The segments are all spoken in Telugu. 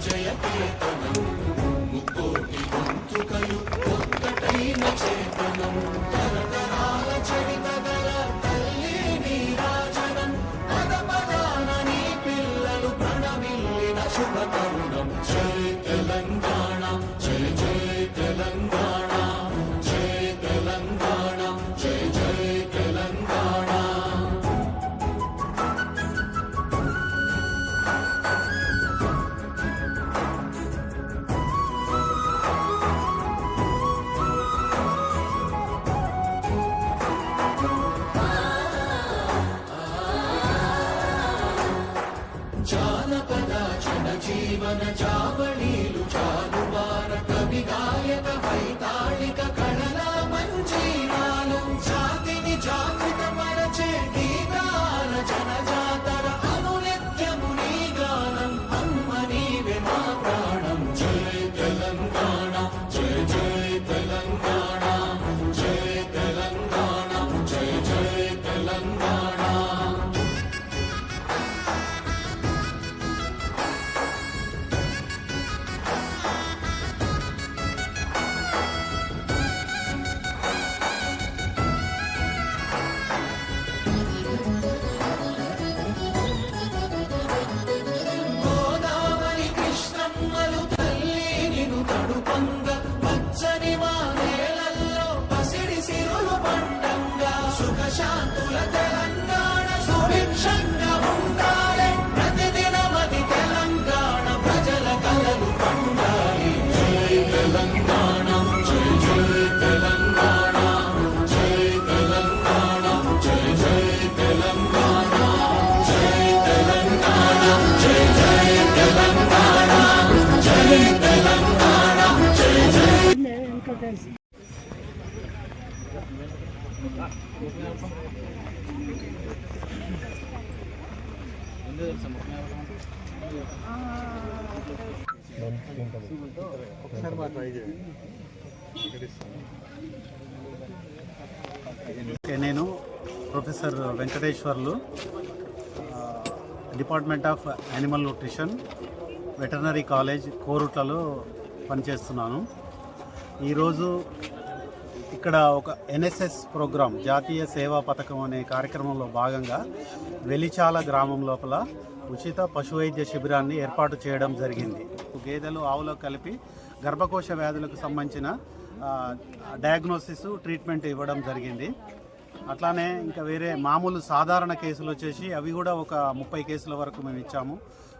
విజయ కేతనం గోదావరి ఓకే, నేను professor Venkateswarlu department of animal nutrition veterinary college కోరుట్లలో పనిచేస్తున్నాను. ఈరోజు ఇక్కడ ఒక ఎన్ఎస్ఎస్ ప్రోగ్రాం జాతీయ సేవా పథకం అనే కార్యక్రమంలో భాగంగా వెలిచాల గ్రామం లోపల ఉచిత పశు వైద్య శిబిరాన్ని ఏర్పాటు చేయడం జరిగింది. గేదెలు ఆవులో కలిపి గర్భకోశ వ్యాధులకు సంబంధించిన డయాగ్నోసిస్ ట్రీట్మెంట్ ఇవ్వడం జరిగింది. అట్లానే ఇంకా వేరే మామూలు సాధారణ కేసులు వచ్చేసి అవి కూడా ఒక ముప్పై కేసుల వరకు మేము ఇచ్చాము.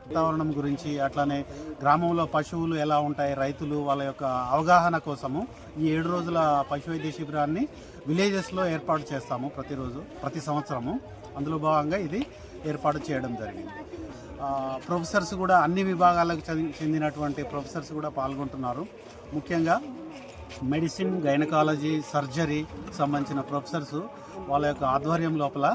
వాతావరణం గురించి అట్లానే గ్రామంలో పశువులు ఎలా ఉంటాయి రైతులు వాళ్ళ యొక్క అవగాహన కోసము ఈ ఏడు రోజుల పశు వైద్య శిబిరాన్ని విలేజెస్లో ఏర్పాటు చేస్తాము ప్రతిరోజు ప్రతి సంవత్సరము. అందులో భాగంగా ఇది ఏర్పాటు చేయడం జరిగింది. ప్రొఫెసర్స్ కూడా అన్ని విభాగాలకు చెందినటువంటి ప్రొఫెసర్స్ కూడా పాల్గొంటున్నారు. ముఖ్యంగా మెడిసిన్ గైనకాలజీ సర్జరీ సంబంధించిన ప్రొఫెసర్స్ వాళ్ళ యొక్క ఆధ్వర్యం లోపల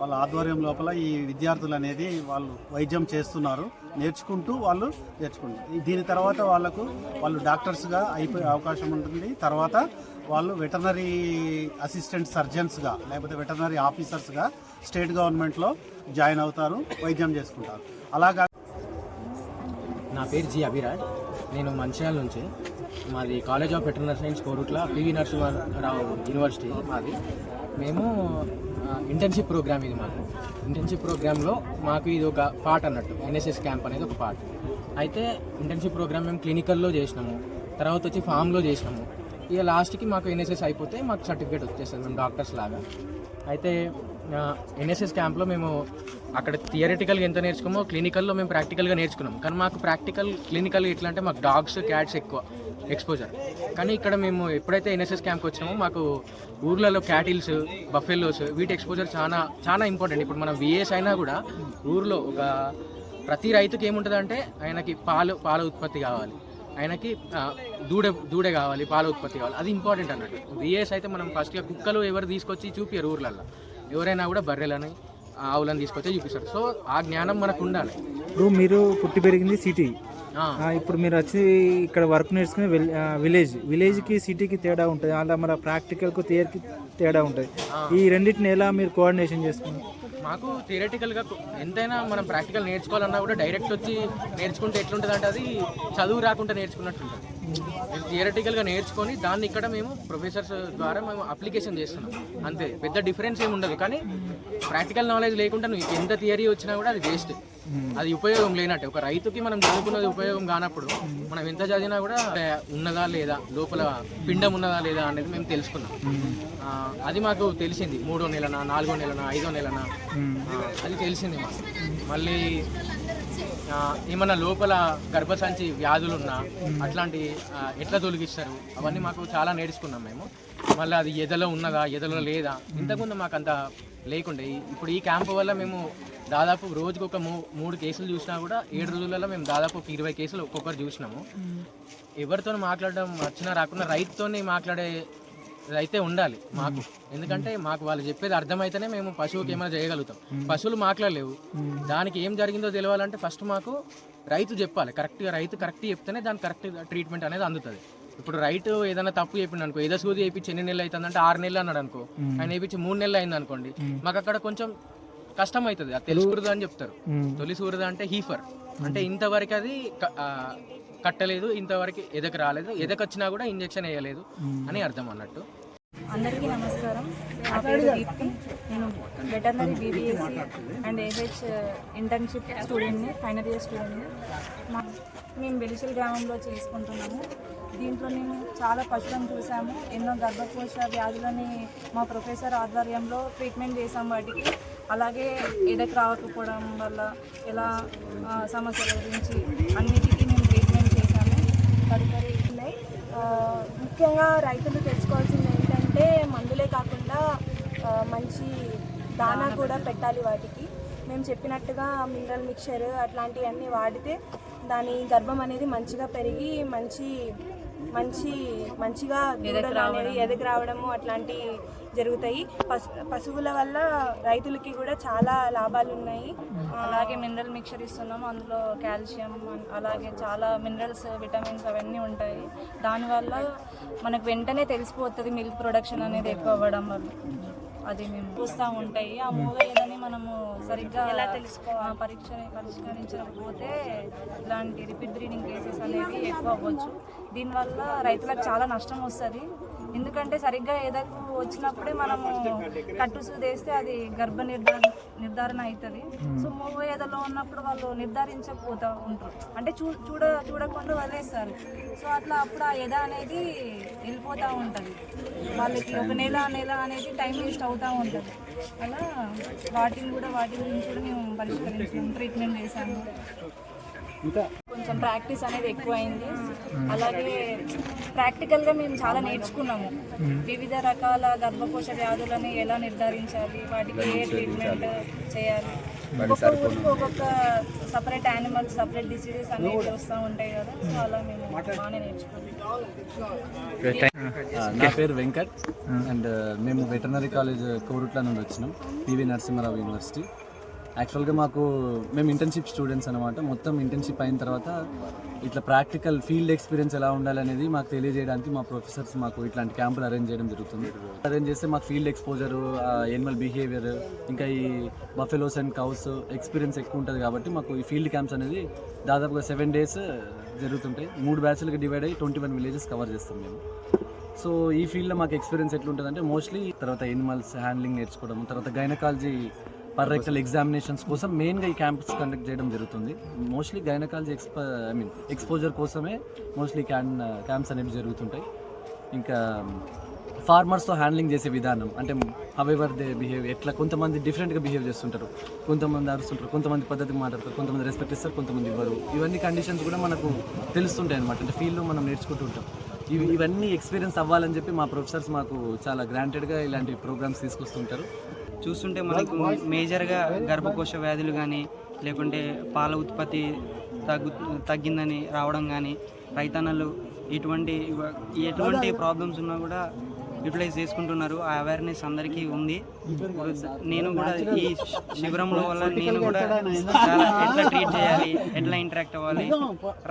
వాళ్ళ ఆధ్వర్యం లోపల ఈ విద్యార్థులు అనేది వాళ్ళు వైద్యం చేస్తున్నారు. నేర్చుకుంటూ వాళ్ళు నేర్చుకుంటారు దీని తర్వాత వాళ్ళకు వాళ్ళు డాక్టర్స్గా అయిపోయే అవకాశం ఉంటుంది. తర్వాత వాళ్ళు వెటర్నరీ అసిస్టెంట్ సర్జన్స్గా లేకపోతే వెటర్నరీ ఆఫీసర్స్గా స్టేట్ గవర్నమెంట్లో జాయిన్ అవుతారు వైద్యం చేసుకుంటారు. అలాగా నా పేరు జి అభిరాజ్. నేను మంచిర్యాల నుంచి. మాది college of veterinary science Korutla PV Narasimha Rao university మాది. మేము ఇంటర్న్షిప్ ప్రోగ్రామ్ ఇది మాకు. ఇంటర్న్షిప్ ప్రోగ్రాంలో మాకు ఇది ఒక పార్ట్ అన్నట్టు ఎన్ఎస్ఎస్ క్యాంప్ అనేది ఒక పార్ట్ అయితే ఇంటర్న్షిప్ ప్రోగ్రామ్ మేము క్లినికల్లో చేసినాము తర్వాత వచ్చి ఫామ్లో చేసినాము. ఇక లాస్ట్కి మాకు ఎన్ఎస్ఎస్ అయిపోతే మాకు సర్టిఫికేట్ వచ్చేస్తుంది మేము డాక్టర్స్ లాగా. అయితే ఎన్ఎస్ఎస్ క్యాంప్లో మేము అక్కడ థియరిటికల్గా ఎంత నేర్చుకున్నామో క్లినికల్లో మేము ప్రాక్టికల్గా నేర్చుకున్నాం కానీ మాకు ప్రాక్టికల్ క్లినికల్ ఎట్లా అంటే మాకు డాగ్స్ క్యాట్స్ ఎక్కువ. ఎక్స్పోజర్ కానీ ఇక్కడ మేము ఎప్పుడైతే ఎన్ఎస్ఎస్ క్యాంప్కి వచ్చామో మాకు ఊర్లలో క్యాటిల్స్ బఫెల్లోస్ వీటి ఎక్స్పోజర్ చాలా చాలా ఇంపార్టెంట్ ఇప్పుడు మనం విఏస్ అయినా కూడా ఊర్లో ఒక ప్రతి రైతుకి ఏముంటుంది అంటే ఆయనకి పాలు పాల ఉత్పత్తి కావాలి. ఆయనకి దూడ దూడ కావాలి పాల ఉత్పత్తి కావాలి. అది ఇంపార్టెంట్ అన్నట్టు. విఏస్ అయితే మనం ఫస్ట్గా కుక్కలు ఎవరు తీసుకొచ్చి చూపించారు ఊర్లలో ఎవరైనా కూడా బర్రెలని ఆవులను తీసుకొచ్చి చూపిస్తారు. సో ఆ జ్ఞానం మనకు ఉండాలి. ఇప్పుడు మీరు పుట్టి పెరిగింది సిటీ ఇప్పుడు మీరు వచ్చి ఇక్కడ వర్క్ నేర్చుకునే విలేజ్. విలేజ్కి సిటీకి తేడా ఉంటుంది. అలా మన ప్రాక్టికల్కు థియరీకి తేడా ఉంటుంది. ఈ రెండింటిని ఎలా మీరు కోఆర్డినేషన్ చేసుకున్నారు? మాకు థియరటికల్గా ఎంతైనా మనం ప్రాక్టికల్ నేర్చుకోవాలన్నా కూడా డైరెక్ట్ వచ్చి నేర్చుకుంటే ఎట్లుంటుంది అంటే అది చదువు రాకుండా నేర్చుకున్నట్టు ఉంటుంది థియరటికల్గా నేర్చుకొని దాన్ని ఇక్కడ మేము ప్రొఫెసర్స్ ద్వారా మేము అప్లికేషన్ చేస్తున్నాం. అంతే. పెద్ద డిఫరెన్స్ ఏమి ఉండదు కానీ ప్రాక్టికల్ నాలెడ్జ్ లేకుండా నువ్వు ఎంత థియరీ వచ్చినా కూడా అది వేస్ట్ అది ఉపయోగం లేనట్టే. ఒక రైతుకి మనం చదువుకున్నది ఉపయోగం కానప్పుడు మనం ఎంత చదివినా కూడా ఉన్నదా లేదా లోపల పిండం ఉన్నదా లేదా అనేది మేము తెలుసుకున్నాం. ఆ, అది మాకు తెలిసింది. మూడో నెలనా నాలుగో నెలనా ఐదో నెలనా? అది తెలిసింది మాకు. మళ్ళీ ఏమన్నా లోపల గర్భసంచి వ్యాధులు ఉన్నా అట్లాంటి ఎట్లా తొలగిస్తారు? అవన్నీ మాకు చాలా నేర్చుకున్నాం మేము. మళ్ళీ అది ఎదలో ఉన్నదా ఎదలో లేదా? ఇంతకుముందు మాకు అంత లేకుండే. ఇప్పుడు ఈ క్యాంప్ వల్ల మేము దాదాపు రోజుకు ఒక మూడు కేసులు చూసినా కూడా ఏడు రోజులలో మేము దాదాపు ఒక ఇరవై కేసులు ఒక్కొక్కరు చూసినాము. ఎవరితో మాట్లాడడం వచ్చినా రాకుండా రైతుతోని మాట్లాడే అయితే ఉండాలి మాకు. ఎందుకంటే మాకు వాళ్ళు చెప్పేది అర్థమైతేనే మేము పశువుకి ఏమైనా చేయగలుగుతాం. పశువులు మాట్లాడలేవు. దానికి ఏం జరిగిందో తెలియాలంటే ఫస్ట్ మాకు రైతు చెప్పాలి. కరెక్ట్గా రైతు కరెక్ట్ చెప్తేనే దానికి కరెక్ట్ ట్రీట్మెంట్ అనేది అందుతుంది. ఇప్పుడు రైతు ఏదైనా తప్పు చెప్పిండు అనుకో ఏదో సూది వేయించి ఎన్ని నెలలు అవుతుందంటే ఆరు నెలలు అన్నాడు అనుకో ఆయన వేయించి మూడు నెలలు అయింది అనుకోండి మాకు అక్కడ కొంచెం కష్టం అవుతుంది అది తెలుసుకురుదు అని చెప్తారు. తొలి సూరద అంటే హీఫర్. అంటే ఇంతవరకు అది కట్టలేదు ఇంతవరకు ఎదకు రాలేదు ఎదకు వచ్చినా కూడా ఇంజెక్షన్ వేయలేదు అని అర్థం అన్నట్టు. అందరికీ నమస్కారం. నా పేరు దీప్తి. నేను veterinary BVSc and AH internship స్టూడెంట్ని ఫైనల్ ఇయర్ స్టూడెంట్ని. మా మేము బెలిసిల్ గ్రామంలో చేసుకుంటున్నాము. దీంట్లో మేము చాలా పశువులను చూసాము. ఎన్నో గర్భకోశ వ్యాధులని మా ప్రొఫెసర్ ఆధ్వర్యంలో ట్రీట్మెంట్ చేసాం వాటికి. అలాగే ఎడకు రాకపోవడం వల్ల ఎలా సమస్యల గురించి అన్నిటికీ మేము ట్రీట్మెంట్ చేశాము. తదుపరి ఉన్నాయి. ముఖ్యంగా రైతులు తెలుసుకోవాల్సింది ఏంటంటే మందులే కాకుండా మంచి దానా కూడా పెట్టాలి వాటికి. మేము చెప్పినట్టుగా మినరల్ మిక్చర్ అట్లాంటివన్నీ వాడితే దాని గర్భం అనేది మంచిగా పెరిగి మంచి మంచి మంచిగా దూడలు అనేది ఎదకు రావడము అట్లాంటి జరుగుతాయి. పశు పశువుల వల్ల రైతులకి కూడా చాలా లాభాలు ఉన్నాయి. అలాగే మినరల్ మిక్చర్ ఇస్తున్నాము అందులో కాల్షియం అలాగే చాలా మినరల్స్ విటమిన్స్ అవన్నీ ఉంటాయి. దానివల్ల మనకు వెంటనే తెలిసిపోతుంది మిల్క్ ప్రొడక్షన్ అనేది ఎక్కువ అవ్వడం వల్ల. అది మేము చూస్తూ ఉంటాయి. ఆ మూగ ఏదని మనము సరిగ్గా ఎలా తెలుసుకోవాలి? పరీక్ష పరిష్కరించకపోతే ఇలాంటి రిపీట్ బ్రీడింగ్ కేసెస్ అనేవి ఎక్కువ అవ్వచ్చు. దీనివల్ల రైతులకు చాలా నష్టం వస్తుంది. ఎందుకంటే సరిగ్గా ఏదకు వచ్చినప్పుడే మనము కట్టు సూదేస్తే అది గర్భ నిర్ధారణ నిర్ధారణ అవుతుంది సో మూగ ఏదలో ఉన్నప్పుడు వాళ్ళు నిర్ధారించకపోతూ ఉంటారు. అంటే చూ చూడ చూడకుండా వదిలేస్తారు. సో అట్లా అప్పుడు ఆ ఎద అనేది వెళ్ళిపోతూ ఉంటుంది. వాళ్ళకి ఒక నెల నెల అనేది టైం వేస్ట్ అవుతూ ఉంటుంది. అలా వాటిని కూడా వాటి గురించి కూడా మేము పరిష్కరించాము ట్రీట్మెంట్ చేశాము. కొంచెం ప్రాక్టీస్ అనేది ఎక్కువైంది. అలాగే ప్రాక్టికల్గా మేము చాలా నేర్చుకున్నాము. వివిధ రకాల గర్భకోశ వ్యాధులని ఎలా నిర్ధారించాలి వాటికి ఏ ట్రీట్మెంట్ చేయాలి. ఒక్కొక్క ఊరికి ఒక్కొక్క సపరేట్ యానిమల్స్ సపరేట్ డిసీజెస్ అనేవి వస్తూ ఉంటాయి కదా. సో అలా మేము బాగానే నేర్చుకున్నాం. నా పేరు వెంకట్ అండ్ మేము వెటర్నరీ కాలేజ్ కోరుట్ల నుండి వచ్చినాం పివి నరసింహారావు యూనివర్సిటీ. యాక్చువల్గా మాకు మేము ఇంటర్న్షిప్ స్టూడెంట్స్ అనమాట మొత్తం ఇంటర్న్షిప్ అయిన తర్వాత ఇట్లా ప్రాక్టికల్ ఫీల్డ్ ఎక్స్పీరియన్స్ ఎలా ఉండాలనేది మాకు తెలియజేయడానికి మా ప్రొఫెసర్స్ మాకు ఇట్లాంటి క్యాంపులు అరేంజ్ చేయడం జరుగుతుంది. అరేంజ్ చేస్తే మాకు ఫీల్డ్ ఎక్స్పోజరు ఎనిమల్ బిహేవియర్ ఇంకా ఈ బఫెలోస్ అండ్ కౌస్ ఎక్స్పీరియన్స్ ఎక్కువ ఉంటుంది కాబట్టి మాకు ఈ ఫీల్డ్ క్యాంప్స్ అనేది దాదాపుగా సెవెన్ డేస్ జరుగుతుంటాయి. మూడు బ్యాచ్లకు డివైడ్ అయ్యి ట్వంటీ వన్ విలేజెస్ కవర్ చేస్తాం మేము. సో ఈ ఫీల్డ్లో మాకు ఎక్స్పీరియన్స్ ఎట్లుంటుంది అంటే మోస్ట్లీ తర్వాత ఎనిమల్స్ హ్యాండ్లింగ్ నేర్చుకోవడం తర్వాత గైనకాలజీ పర్రెక్టల్ ఎగ్జామినేషన్స్ కోసం మెయిన్గా ఈ క్యాంప్స్ కండక్ట్ చేయడం జరుగుతుంది. Mostly gynaecology exp I mean exposure కోసమే మోస్ట్లీ క్యాన్ క్యాంప్స్ అనేవి జరుగుతుంటాయి. ఇంకా ఫార్మర్స్తో హ్యాండ్లింగ్ చేసే విధానం అంటే హవెవర్ దే బిహేవ్ ఎట్లా కొంతమంది డిఫరెంట్గా బిహేవ్ చేస్తుంటారు. కొంతమంది అరుస్తుంటారు కొంతమంది పద్ధతికి మాట్లాడతారు కొంతమంది రెస్పెక్ట్ ఇస్తారు కొంతమంది ఇవ్వరు. ఇవన్నీ కండిషన్స్ కూడా మనకు తెలుస్తుంటాయి అనమాట అంటే ఫీల్డ్లో మనం నేర్చుకుంటూ ఉంటాం. ఇవి ఇవన్నీ ఎక్స్పీరియన్స్ అవ్వాలని చెప్పి మా ప్రొఫెసర్స్ మాకు చాలా గ్రాంటెడ్గా ఇలాంటి ప్రోగ్రామ్స్ తీసుకొస్తుంటారు. చూస్తుంటే మనకు మేజర్గా గర్భకోశ వ్యాధులు కానీ లేకుంటే పాల ఉత్పత్తి తగ్గు తగ్గిందని రావడం కానీ రైతన్నలు ఎటువంటి ఎటువంటి ప్రాబ్లమ్స్ ఉన్నా కూడా యూటిలైజ్ చేసుకుంటున్నారు. ఆ అవేర్నెస్ అందరికీ ఉంది. నేను కూడా ఈ శిబిరంలో వల్ల నేను కూడా చాలా ఎట్లా ట్రీట్ చేయాలి ఎట్లా ఇంటరాక్ట్ అవ్వాలి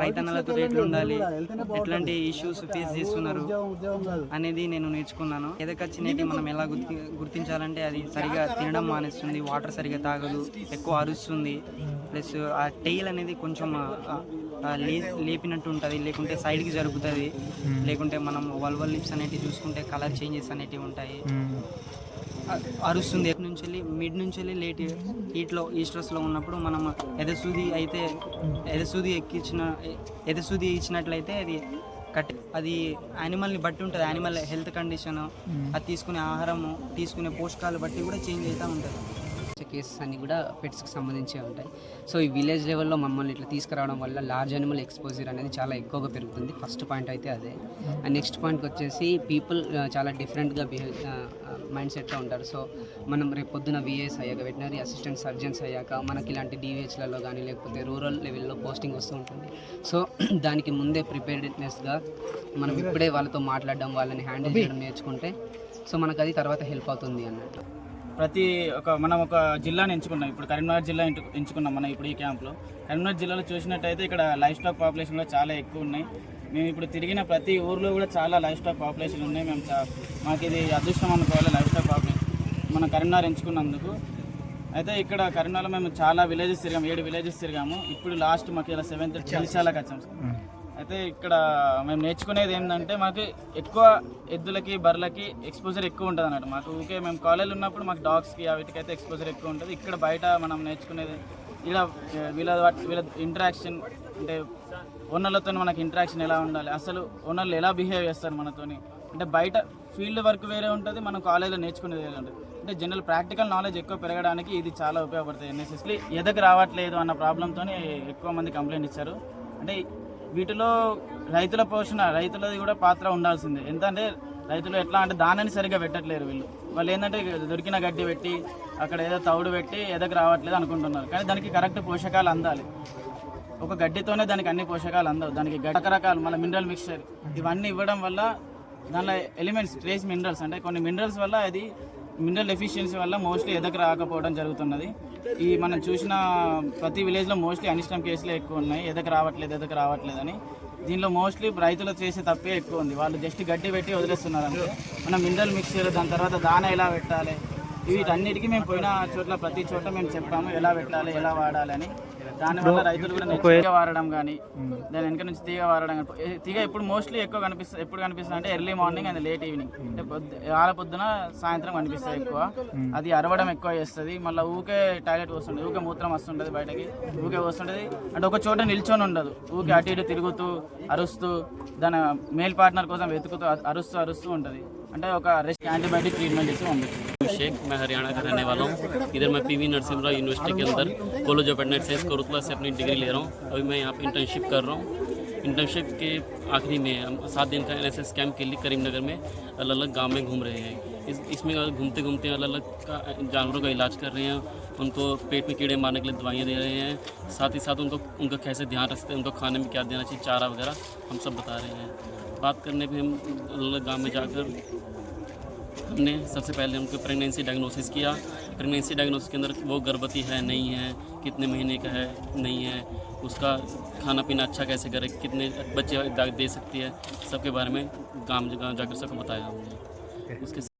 రైతన్నలతో ఎట్లా ఉండాలి ఎట్లాంటి ఇష్యూస్ ఫేస్ చేస్తున్నారు అనేది నేను నేర్చుకున్నాను. ఎదకొచ్చినవి మనం ఎలా గుర్తి గుర్తించాలంటే అది సరిగా తినడం మానేస్తుంది వాటర్ సరిగా తాగదు ఎక్కువ అరుస్తుంది. ప్లస్ ఆ టెయిల్ అనేది కొంచెం లేపినట్టు ఉంటుంది లేకుంటే సైడ్కి జరుగుతుంది. లేకుంటే మనం వల్వల్ లిప్స్ అనేటివి చూసుకుంటే కలర్ చేంజెస్ అనేటివి ఉంటాయి. అరుస్తుంది. ఎటు నుంచి వెళ్ళి మిడ్ నుంచి వెళ్ళి లేట్ హీట్లో ఈ స్ట్రెస్లో ఉన్నప్పుడు మనం ఎదసూది అయితే ఎదసూది ఎక్కించిన ఎదసూది ఇచ్చినట్లయితే అది కట్ అది యానిమల్ని బట్టి ఉంటుంది. యానిమల్ హెల్త్ కండిషన్ అది తీసుకునే ఆహారము తీసుకునే పోషకాలు బట్టి కూడా చేంజ్ అవుతూ ఉంటుంది. కేసెస్ అన్నీ కూడా పెట్స్కి సంబంధించే ఉంటాయి. సో ఈ విలేజ్ లెవెల్లో మమ్మల్ని ఇట్లా తీసుకురావడం వల్ల లార్జ్ అనిమల్ ఎక్స్పోజర్ అనేది చాలా ఎక్కువగా పెరుగుతుంది. ఫస్ట్ పాయింట్ అయితే అదే. అండ్ నెక్స్ట్ పాయింట్కి వచ్చేసి పీపుల్ చాలా డిఫరెంట్గా బిహేవ్ మైండ్ సెట్తో ఉంటారు. సో మనం రేపు పొద్దున విఏఎస్ అయ్యాక వెటనరీ అసిస్టెంట్ సర్జన్స్ అయ్యాక మనకి ఇలాంటి డివిహెచ్లలో కానీ లేకపోతే రూరల్ లెవెల్లో పోస్టింగ్ వస్తూ ఉంటుంది. సో దానికి ముందే ప్రిపేర్డ్నెస్గా మనం ఇప్పుడే వాళ్ళతో మాట్లాడడం వాళ్ళని హ్యాండిల్ చేయడం నేర్చుకుంటే సో మనకు అది తర్వాత హెల్ప్ అవుతుంది అన్నట్టు. ప్రతి ఒక మనం ఒక జిల్లాని ఎంచుకున్నాం. ఇప్పుడు కరీంనగర్ జిల్లా ఎంచు- ఎంచుకున్నాం మనం ఇప్పుడు ఈ క్యాంప్లో. కరీంనగర్ జిల్లాలో చూసినట్టయితే ఇక్కడ లైఫ్ స్టాక్ పాపులేషన్లో చాలా ఎక్కువ ఉన్నాయి. మేము ఇప్పుడు తిరిగిన ప్రతి ఊర్లో కూడా చాలా లైఫ్ స్టాక్ పాపులేషన్ ఉన్నాయి. మేము చా- మాకు ఇది అదృష్టం అనుకోవాలి లైఫ్ స్టాక్ పాపులేషన్ మన కరీంనగర్ ఎంచుకున్నందుకు. అయితే ఇక్కడ కరీంనగర్లో మేము చాలా విలేజెస్ తిరిగాము ఏడు విలేజెస్ తిరిగాము. ఇప్పుడు లాస్ట్ మాకు ఇలా సెవెంత్ చిలిచాలకు వచ్చాం. అయితే ఇక్కడ మేము నేర్చుకునేది ఏంటంటే మాకు ఎక్కువ ఎద్దులకి బర్రెలకి ఎక్స్పోజర్ ఎక్కువ ఉంటుంది అన్నట్టు మాకు ఊకే మేము కాలేజీలో ఉన్నప్పుడు మాకు డాగ్స్కి వీటికైతే ఎక్స్పోజర్ ఎక్కువ ఉంటుంది. ఇక్కడ బయట మనం నేర్చుకునేది ఇలా వీళ్ళ వీళ్ళ ఇంటరాక్షన్ అంటే ఓనర్లతో మనకి ఇంటరాక్షన్ ఎలా ఉండాలి అసలు ఓనర్లు ఎలా బిహేవ్ చేస్తారు మనతోని. అంటే బయట ఫీల్డ్ వర్క్ వేరే ఉంటుంది మనం కాలేజీలో నేర్చుకునేది వేరే ఉంటుంది. అంటే జనరల్ ప్రాక్టికల్ నాలెడ్జ్ ఎక్కువ పెరగడానికి ఇది చాలా ఉపయోగపడుతుంది ఎన్ఎస్ఎస్లీ ఎదకు రావట్లేదు అన్న ప్రాబ్లంతో ఎక్కువ మంది కంప్లైంట్ ఇచ్చారు. అంటే వీటిలో రైతుల పోషణ రైతులది కూడా పాత్ర ఉండాల్సిందే. ఎందుకంటే రైతులు ఎట్లా అంటే దానాన్ని సరిగ్గా పెట్టట్లేరు వీళ్ళు. వాళ్ళు ఏంటంటే దొరికిన గడ్డి పెట్టి అక్కడ ఏదో తౌడు పెట్టి ఎదకు రావట్లేదు అనుకుంటున్నారు. కానీ దానికి కరెక్ట్ పోషకాలు అందాలి. ఒక గడ్డితోనే దానికి అన్ని పోషకాలు అందవు. దానికి రకరకాలు మళ్ళీ మినరల్ మిక్చర్ ఇవన్నీ ఇవ్వడం వల్ల దానిలో ఎలిమెంట్స్ ట్రేస్ మినరల్స్ అంటే కొన్ని మినరల్స్ వల్ల అది మినరల్ ఎఫిషియన్సీ వల్ల మోస్ట్లీ ఎదకు రాకపోవడం జరుగుతున్నది. ఈ మనం చూసిన ప్రతి విలేజ్లో మోస్ట్లీ అనిష్టం కేసులే ఎక్కువ ఉన్నాయి. ఎదకు రావట్లేదు ఎదకు రావట్లేదు అని. దీనిలో మోస్ట్లీ రైతులు చేసే తప్పే ఎక్కువ ఉంది. వాళ్ళు జస్ట్ గడ్డి పెట్టి వదిలేస్తున్నారు అంటే మనం మినరల్ మిక్చర్ దాని తర్వాత దాన ఎలా పెట్టాలి? వీటన్నిటికీ మేము పోయిన చోట్ల ప్రతి చోట మేము చెప్పాము ఎలా పెట్టాలి ఎలా వాడాలి అని. దానివల్ల రైతులు కూడా తీగ వాడడం కానీ దాని వెనక నుంచి తీగ కానీ ఏ- తీగ ఎప్పుడు మోస్ట్లీ ఎక్కువ కనిపిస్తుంది ఎప్పుడు కనిపిస్తుంది అంటే early morning and late evening అంటే ఆల పొద్దున సాయంత్రం కనిపిస్తుంది ఎక్కువ. అది అరవడం ఎక్కువ చేస్తుంది. మళ్ళీ ఊకే టాయిలెట్ వస్తుంటుంది ఊకే మూత్రం వస్తుంటుంది బయటకి ఊకే వస్తుంటుంది అంటే ఒక చోట నిల్చొని ఉండదు. ఊకే అటు ఇటు తిరుగుతూ అరుస్తూ దాని మేల్ పార్ట్నర్ కోసం వెతుకుతూ అరుస్తూ అరుస్తూ ఉంటుంది. అంటే ఒక రెస్ట్ యాంటీబయాటిక్ ట్రీట్మెంట్ ఇచ్చి పంపిస్తుంది शेख मैं हरियाणा का रहने वाला हूँ। इधर मैं पीवी नरसिम्हा यूनिवर्सिटी के अंदर कॉलेज ऑफ़ एडनेट साइंस कोरुतला से अपनी डिग्री ले रहा हूँ। अभी मैं यहाँ पे इंटर्नशिप कर रहा हूँ। इंटर्नशिप के आखिरी में, हम सात दिन का एन कैंप के लिए करीमनगर में अलग अलग गाँव में घूम रहे हैं। इस, इसमें घूमते घूमते अलग अलग जानवरों का इलाज कर रहे हैं, उनको पेट में कीड़े मारने के लिए दवाइयाँ दे रहे हैं, साथ ही साथ उनको, उनका कैसे ध्यान रखते हैं, उनको खाने में क्या देना चाहिए, चारा वगैरह हम सब बता रहे हैं। बात करने पे हम अलग गाँव में जाकर हमने सबसे पहले उनके प्रेगनेंसी डायग्नोसिस किया। प्रेगनेंसी डायग्नोसिस के अंदर वो गर्भवती है, नहीं है, कितने महीने का है, नहीं है, उसका खाना पीना अच्छा कैसे करे, कितने बच्चे दे सकती है, सबके बारे में गाँव जाकर सबको बताया हमने। उसके